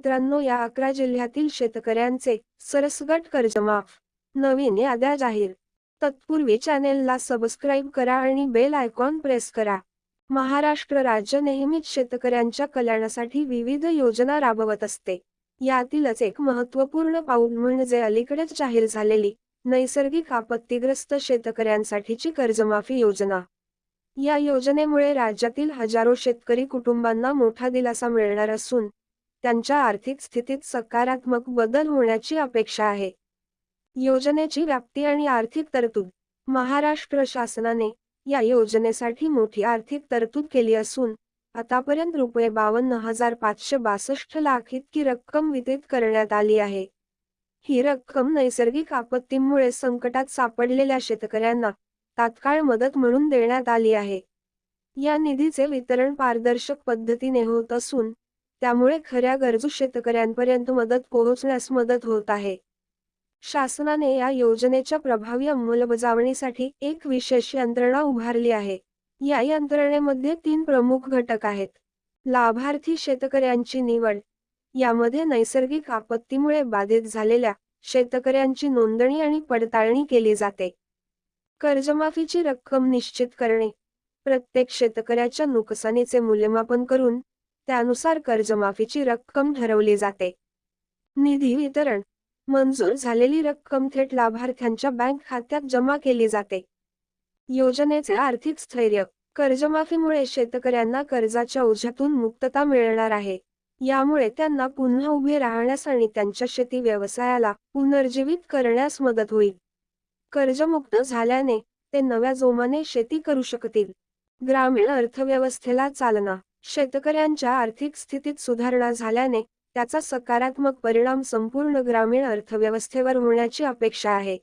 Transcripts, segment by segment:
मित्रांनो या अकरा जिल्ह्यातील शेतकऱ्यांचे सरसगट कर्जमाफ. नवीन याद्या जाहीर. तत्पूर्वी चॅनेलला सबस्क्राईब करा आणि बेल आयकॉन प्रेस करा. महाराष्ट्र राज्य नेहमीच शेतकऱ्यांच्या कल्याणासाठी विविध योजना राबवत असते. यातीलच एक महत्त्वपूर्ण पाऊल म्हणजे अलीकडेच जाहीर झालेली नैसर्गिक आपत्तीग्रस्त शेतकऱ्यांसाठीची कर्जमाफी योजना. या योजनेमुळे राज्यातील हजारो शेतकरी कुटुंबांना मोठा दिलासा मिळणार असून त्यांच्या आर्थिक स्थितीत सकारात्मक बदल होण्याची अपेक्षा आहे. योजनेची व्याप्ती आणि आर्थिक तरतूद. महाराष्ट्र शासनाने या योजनेसाठी मोठी आर्थिक तरतूद केली असून आतापर्यंत रुपये बावन्न हजार पाचशे बासष्ट लाख इतकी रक्कम वितरित करण्यात आली आहे. ही रक्कम नैसर्गिक आपत्तीमुळे संकटात सापडलेल्या शेतकऱ्यांना तात्काळ मदत म्हणून देण्यात आली आहे. या निधीचे वितरण पारदर्शक पद्धतीने होत असून त्यामुळे खऱ्या गरजू शेतकऱ्यांपर्यंत मदत पोहोचण्यास मदत होत आहे. शासनाने या योजनेच्या प्रभावी अंमलबजावणीसाठी एक विशेष यंत्रणा उभारली आहे. या यंत्रणेमध्ये तीन प्रमुख घटक आहेत. लाभार्थी शेतकऱ्यांची निवड. यामध्ये नैसर्गिक आपत्तीमुळे बाधित झालेल्या शेतकऱ्यांची नोंदणी आणि पडताळणी केली जाते. कर्जमाफीची रक्कम निश्चित करणे. प्रत्येक शेतकऱ्याच्या नुकसानीचे मूल्यमापन करून त्यानुसार कर्जमाफीची रक्कम ठरवली जाते. निधी वितरण मंजूर झालेली रक्कम थेट लाभार्थ्यांच्या बँक खात्यात जमा केली जाते. योजनेचे आर्थिक स्थैर्य कर्जमाफीमुळे शेतकऱ्यांना कर्जाच्या ओझ्यातून मुक्तता मिळणार आहे. यामुळे त्यांना पुन्हा उभे राहण्यास आणि त्यांच्या शेती व्यवसायाला पुनर्जीवित करण्यास मदत होईल. कर्जमुक्त झाल्याने ते नव्या जोमाने शेती करू शकतील. ग्रामीण अर्थव्यवस्थेला चालना शेतकऱ्यांच्या आर्थिक स्थितीत सुधारणा झाल्याने त्याचा सकारात्मक परिणाम संपूर्ण ग्रामीण अर्थव्यवस्थेवर होण्याची अपेक्षा आहे.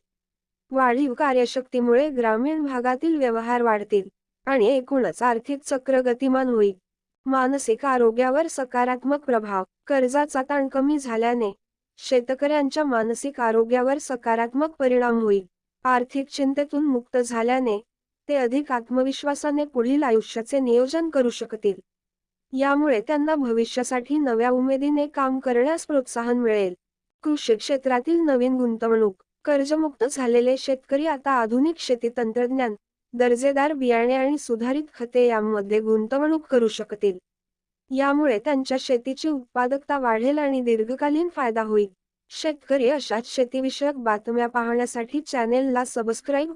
वाढीव कार्यशक्तीमुळे ग्रामीण भागातील व्यवहार वाढतील आणि एकूणच आर्थिक चक्र गतिमान होईल. मानसिक आरोग्यावर सकारात्मक प्रभाव कर्जाचा ताण कमी झाल्याने शेतकऱ्यांच्या मानसिक आरोग्यावर सकारात्मक परिणाम होईल. आर्थिक चिंतेतून मुक्त झाल्याने ते अधिक आत्मविश्वासाने पुढील आयुष्याचे नियोजन करू शकतील. यामुळे त्यांना भविष्यासाठी नव्या उमेदीने काम करण्यास प्रोत्साहन मिळेल. कृषी क्षेत्रातील नवीन गुंतवणूक कर्जमुक्त झालेले शेतकरी आता आधुनिक शेती तंत्रज्ञान दर्जेदार बियाणे आणि सुधारित खते यामध्ये गुंतवणूक करू शकतील. यामुळे त्यांच्या शेतीची उत्पादकता वाढेल आणि दीर्घकालीन फायदा होईल. शेतकरी अशाच शेतीविषयक बातम्या पाहण्यासाठी चॅनेलला सबस्क्राईब करा.